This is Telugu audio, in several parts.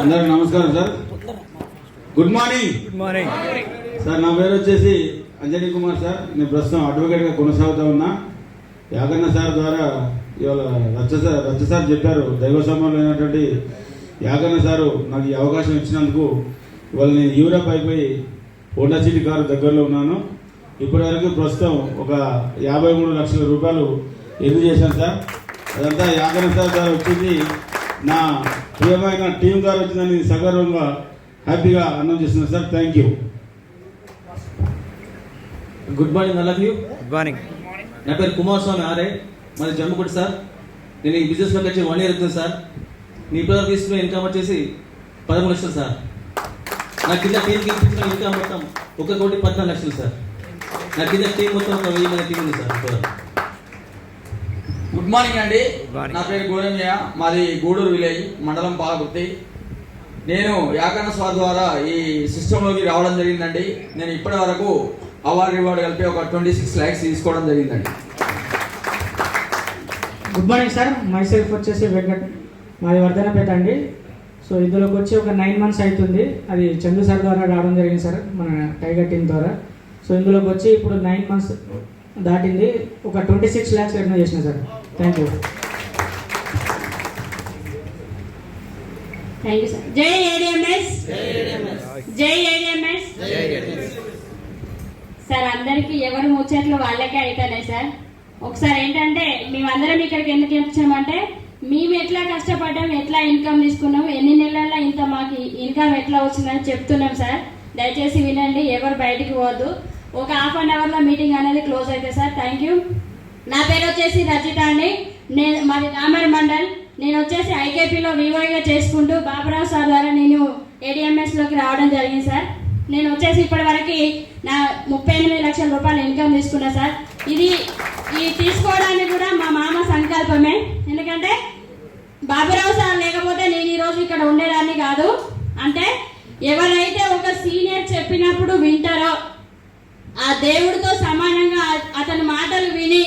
అందరికి నమస్కారం sir. Good morning. Good morning. Sir నా పేరు వచ్చేసి అంజనీ కుమార్ సార్. నేను ప్రస్తుతం అడ్వకేట్గా కొనసాగుతూ ఉన్నా. యాగన్న సార్ ద్వారా ఇవాళ రచ్చ సార్ రచ్చ సార్ చెప్పారు. దైవ అయినటువంటి యాగన్న సారు నాకు ఈ అవకాశం ఇచ్చినందుకు ఇవాళ నేను యూరప్ అయిపోయి హోండా సిటీ కారు దగ్గరలో ఉన్నాను. ఇప్పటి వరకు ప్రస్తుతం ఒక యాభై మూడు లక్షల రూపాయలు ఎదురు చేశాను సార్. అదంతా యాగన్న సార్ ద్వారా వచ్చింది. నా ప్రియమైన టీం ద్వారా వచ్చిందని సగర్వంగా హ్యాపీగా అనౌన్స్ చేస్తున్నాను sir thank you good morning all of you good morning నా పేరు కుమార్ స్వామి ఆరే మాది జమ్ముకుడి సార్ నేను ఈ బిజినెస్లోకి వచ్చి వన్ ఇయర్ అవుతుంది సార్ నీ పిల్లలు తీసుకున్న ఇన్కమ్ వచ్చేసి పదమూడు లక్షలు సార్ నా కింద టీంకి ఇప్పించిన ఇన్కమ్ మొత్తం ఒక కోటి పద్నాలుగు లక్షలు సార్ నా కింద టీం మొత్తం ఒక వెయ్యి మంది టీం ఉంది సార్ ఇప్పుడు. గుడ్ మార్నింగ్ అండి. నా పేరు గోరంజయ మాది గూడూరు విలేజ్ మండలం పాలకుర్తి నేను యాకన్న స్వార్ ద్వారా ఈ సిస్టంలోకి రావడం జరిగిందండి. నేను ఇప్పటి వరకు అవార్డు రివార్డు కలిపి ఒక ట్వంటీ సిక్స్ ల్యాక్స్ తీసుకోవడం జరిగిందండి. Good morning sir. My self వచ్చేసి వెంకట్ మాది వర్ధనపేట అండి. సో ఇందులోకి వచ్చి ఒక నైన్ మంత్స్ అవుతుంది. అది చందు సార్ ద్వారా రావడం జరిగింది సార్ మన టైగర్ టీం ద్వారా. సో ఇందులోకి వచ్చి ఇప్పుడు నైన్ మంత్స్ దాటింది. ఒక ట్వంటీ సిక్స్ ల్యాక్స్ ఎర్న్ చేసిన sir. Thank you thank you sir జై ఏడిఎంఎస్ జై ఏడిఎంఎస్ సార్ అందరికి ఎవరు ముచ్చట్లు వాళ్ళకే అవుతాయి సార్ ఒకసారి ఏంటంటే మేమందరం ఇక్కడికి ఎందుకు వచ్చామంటే మేము ఎట్లా కష్టపడ్డాం ఎట్లా ఇన్కమ్ తీసుకున్నాం ఎన్ని నెలల్లో ఇంత మాకు ఇన్కమ్ ఎట్లా వచ్చిందని చెప్తున్నాం సార్ దయచేసి వినండి ఎవరు బయటికి పోవద్దు. ఒక హాఫ్ అన్ అవర్లో మీటింగ్ అనేది క్లోజ్ అవుతుంది సార్ థ్యాంక్ యూ నా పేరు వచ్చేసి రజిత అండి. నేను మాది రామర్ మండల్. నేను వచ్చేసి ఐకేపీలో వివోగా చేసుకుంటూ బాబురావు సార్ ద్వారా నేను ఏడిఎంఎస్లోకి రావడం జరిగింది సార్. నేను వచ్చేసి ఇప్పటి వరకు నా ముప్పై ఎనిమిది లక్షల రూపాయలు ఇన్కమ్ తీసుకున్నా సార్. ఇది ఈ తీసుకోవడానికి కూడా మా మామ సంకల్పమే. ఎందుకంటే బాబురావు సార్ లేకపోతే నేను ఈరోజు ఇక్కడ ఉండేదాన్ని కాదు. అంటే ఎవరైతే ఒక సీనియర్ చెప్పినప్పుడు వింటారో ఆ దేవుడితో సమానంగా అతని మాటలు విని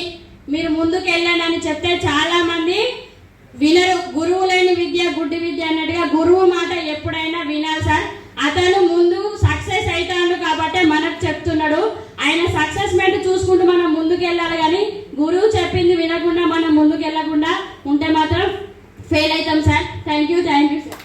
మీరు ముందుకు వెళ్ళండి అని చెప్తే చాలా మంది వినరు. గురువు లేని విద్య గుడ్డి విద్య అన్నట్టుగా గురువు మాట ఎప్పుడైనా వినాలి సార్. అతను ముందు సక్సెస్ అవుతాడు కాబట్టి మనకు చెప్తున్నాడు ఆయన సక్సెస్ మెంట్ చూసుకుంటూ మనం ముందుకు వెళ్ళాలి కానీ గురువు చెప్పింది వినకుండా మనం ముందుకు వెళ్ళకుండా ఉంటే మాత్రం ఫెయిల్ అవుతాం sir thank you thank you sir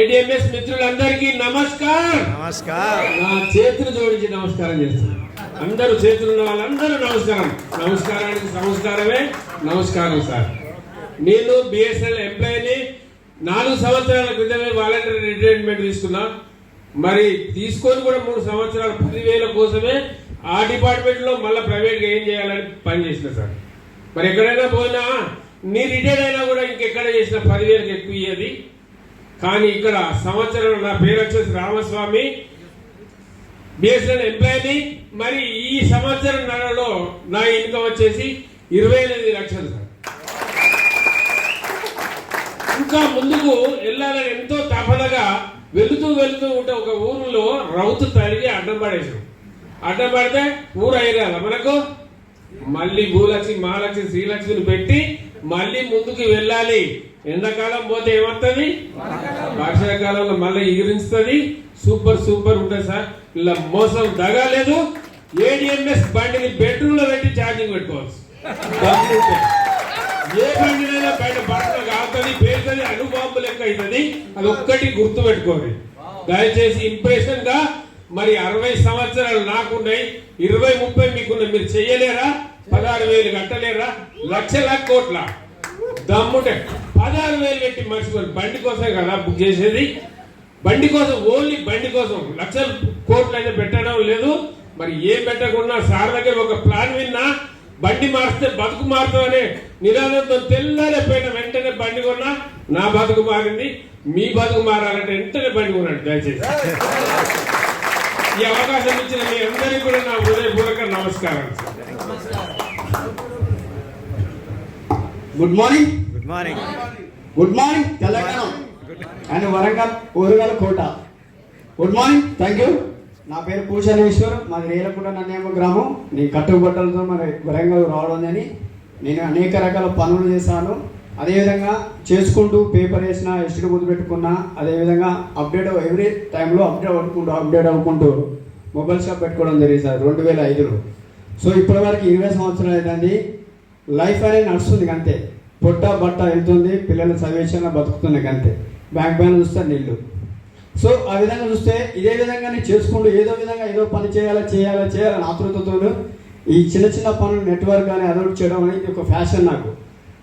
ADMS మిత్రులందరికీ నమస్కారం. నమస్కార్. నా చేతులు జోడించి నమస్కారం చేస్తున్నాను అందరూ చేతులు ఉన్న వాళ్ళందరూ నమస్కారం. నమస్కారానికి నమస్కారమే నమస్కారం సార్. నేను బిఎస్ఎన్ఎల్ ఎంప్లాయీని నాలుగు సంవత్సరాల క్రితమే వాలంటీర్ రిటైర్మెంట్ తీసుకున్నా. మరి తీసుకొని కూడా మూడు సంవత్సరాలు పదివేల కోసమే ఆ డిపార్ట్మెంట్లో మళ్ళీ ప్రైవేట్గా ఏం చేయాలని పని చేసిన సార్. మరి ఎక్కడైనా పోయినా నీ రిటైర్ అయినా కూడా ఇంకెక్కడ చేసిన పదివేలకు ఎక్కువ ఇయ్యేది. కానీ ఇక్కడ సంవత్సరం నా పేరు వచ్చేసి రామస్వామి బిఎస్ఎన్ఎల్ ఎంప్లాయీని మరి ఈ సంవత్సరం నెలలో నా ఇన్కమ్ వచ్చేసి ఇరవై ఎనిమిది లక్షలు సార్. ఇంకా ముందుకు వెళ్ళాలని ఎంతో తపనగా వెళుతూ వెళుతూ ఉంటే ఒక ఊరిలో రౌతు తరిగి అడ్డం పడేసాం అడ్డం పడితే ఊరు అయ్యాల మనకు మళ్ళీ భూలక్ష్మి మహాలక్ష్మి శ్రీలక్ష్మిని పెట్టి మళ్ళీ ముందుకు వెళ్ళాలి. ఎండాకాలం పోతే ఏమవుతుంది వర్షాకాలంలో మళ్ళీ ఎగిరించుతుంది. సూపర్ సూపర్ ఉంటుంది సార్. ఇలా మోసం దగాలేదు ఏడిఎంఎస్ బండిని బెడ్రూమ్లో పెట్టి ఛార్జింగ్ పెట్టుకోవచ్చు. ఏ బండినైనా బయట బట్టలు కాగుతుంది పేరుతుంది అణుబాంబు లెక్క అవుతుంది అది ఒక్కటి గుర్తు పెట్టుకోండి దయచేసి ఇంప్రెషన్గా మరి అరవై సంవత్సరాలు నాకున్నాయి. ఇరవై ముప్పై మీకున్న మీరు చెయ్యలేరా? పదహారు వేలు కట్టలేరా? లక్షల కోట్ల. దమ్ముటే. పదహారు వేలు పెట్టి మర్చిపోయి బండి కోసమే కదా బుక్ చేసేది. బండి కోసం ఓన్లీ బండి కోసం. లక్షల కోట్లు అయితే పెట్టడం లేదు. మరి ఏం పెట్టకుండా సార్ దగ్గర ఒక ప్లాన్ విన్నా బండి మారిస్తే బతుకు మారుతామనే నినాదంతో తెల్లారిపోయిన వెంటనే బండి కొన్నా నా బతుకు మారింది. మీ బతుకు మారాలంటే వెంటనే బండి కొనండి దయచేసి. ఈ అవకాశం ఇచ్చిన మీ అందరికీ కూడా నా హృదయపూర్వక నమస్కారం good morning good morning good morning Telangana and Warangal Orugal Kota good morning thank you నా పేరు పూషాలేశ్వర్ మాది రేలకుంట నన్నేమ గ్రామం. నీ కట్టుబట్టలతో మరి వరంగల్ రావడం అని నేను అనేక రకాల పనులు చేశాను. అదేవిధంగా చేసుకుంటూ పేపర్ వేసిన ఎస్టీ గుర్తు పెట్టుకున్నా అదేవిధంగా అప్డేట్ ఎవ్రీ టైంలో అప్డేట్ అవ్వకుంటూ అప్డేట్ అవ్వకుంటూ మొబైల్ షాప్ పెట్టుకోవడం జరిగింది సార్ రెండు వేల ఐదులో. సో ఇప్పటివరకు ఇరవై సంవత్సరాలు అవుతుంది లైఫ్ అనేది నడుస్తుంది అంతే. పొట్ట బట్ట వెళ్తుంది పిల్లల చదివేసిన బతుకుతున్నాయి అంతే. బ్యాంక్ బ్యాలెన్స్ చూస్తే నీళ్ళు సో ఆ విధంగా చూస్తే ఇదే విధంగా నేను చేసుకుంటూ ఏదో విధంగా ఏదో పని చేయాలా చేయాలా చేయాలని ఆతృతతో ఈ చిన్న చిన్న పనులు నెట్వర్క్ కానీ అదొకటి చేయడం అనేది ఒక ఫ్యాషన్ నాకు.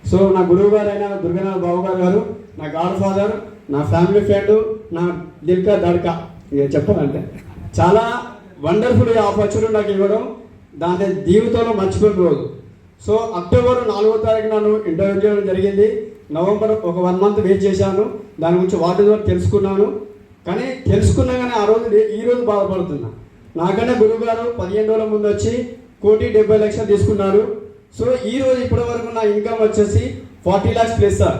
సో నా గురువు గారు అయిన దుర్గనాథ్ బాబు గారు గారు నా గాడ్ ఫాదర్ నా ఫ్యామిలీ ఫ్రెండ్ నా దిల్కా దడ్కా. ఇక చెప్పాలంటే చాలా వండర్ఫుల్ ఆపర్చునిటీ నాకు ఇవ్వడం దాని జీవితంలో మర్చిపోయిన రోజు. సో అక్టోబర్ నాలుగో తారీఖు నన్ను ఇంటర్వ్యూ చేయడం జరిగింది. నవంబర్ ఒక వన్ మంత్ వెయిట్ చేశాను. దాని గురించి వాటి ద్వారా తెలుసుకున్నాను. కానీ తెలుసుకున్నా కానీ ఆ రోజు ఈ రోజు బాధపడుతున్నా. నాకన్నా గురువు గారు పదిహేను రోజుల ముందు వచ్చి కోటి డెబ్బై లక్షలు తీసుకున్నారు. సో ఈ రోజు ఇప్పటి వరకు నా ఇన్కమ్ వచ్చేసి forty lakhs plus sir.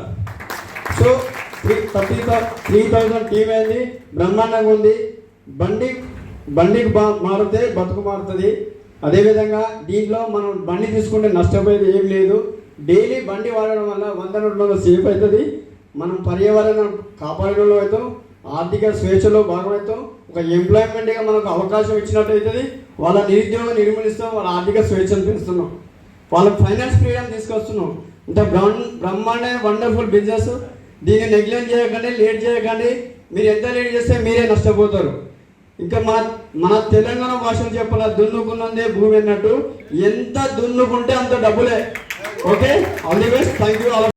So three thirty three thousand TV అయింది. బ్రహ్మాండంగా ఉంది. బండి బండికి బా మారితే బతుకు మారుతుంది. అదేవిధంగా దీంట్లో మనం బండి తీసుకుంటే నష్టపోయేది ఏం లేదు. డైలీ బండి వాడడం వల్ల వంద రెండు వందలు సేఫ్ అవుతుంది. మనం పర్యావరణం కాపాడడంలో అవుతాం. ఆర్థిక స్వేచ్ఛలో భాగమవుతాం ఒక ఎంప్లాయ్మెంట్గా మనకు అవకాశం ఇచ్చినట్టు అవుతుంది. వాళ్ళ నిరుద్యోగం నిర్మూలిస్తాం వాళ్ళ ఆర్థిక స్వేచ్ఛను పెంచుతున్నాం. వాళ్ళ ఫైనాన్స్ ఫ్రీడమ్ తీసుకొస్తున్నాం. ఇంత బ్రహ్మ వండర్ఫుల్ బిజినెస్. దీన్ని నెగ్లెక్ట్ చేయకండి లేట్ చేయకండి. మీరు ఎంత లేట్ చేస్తే మీరే నష్టపోతారు. ఇంకా మన మన తెలంగాణ భాషలు చెప్పాల దున్నుకున్నదే భూమి అన్నట్టు. ఎంత దున్నుకుంటే అంత డబ్బులే. Okay? All the best thank you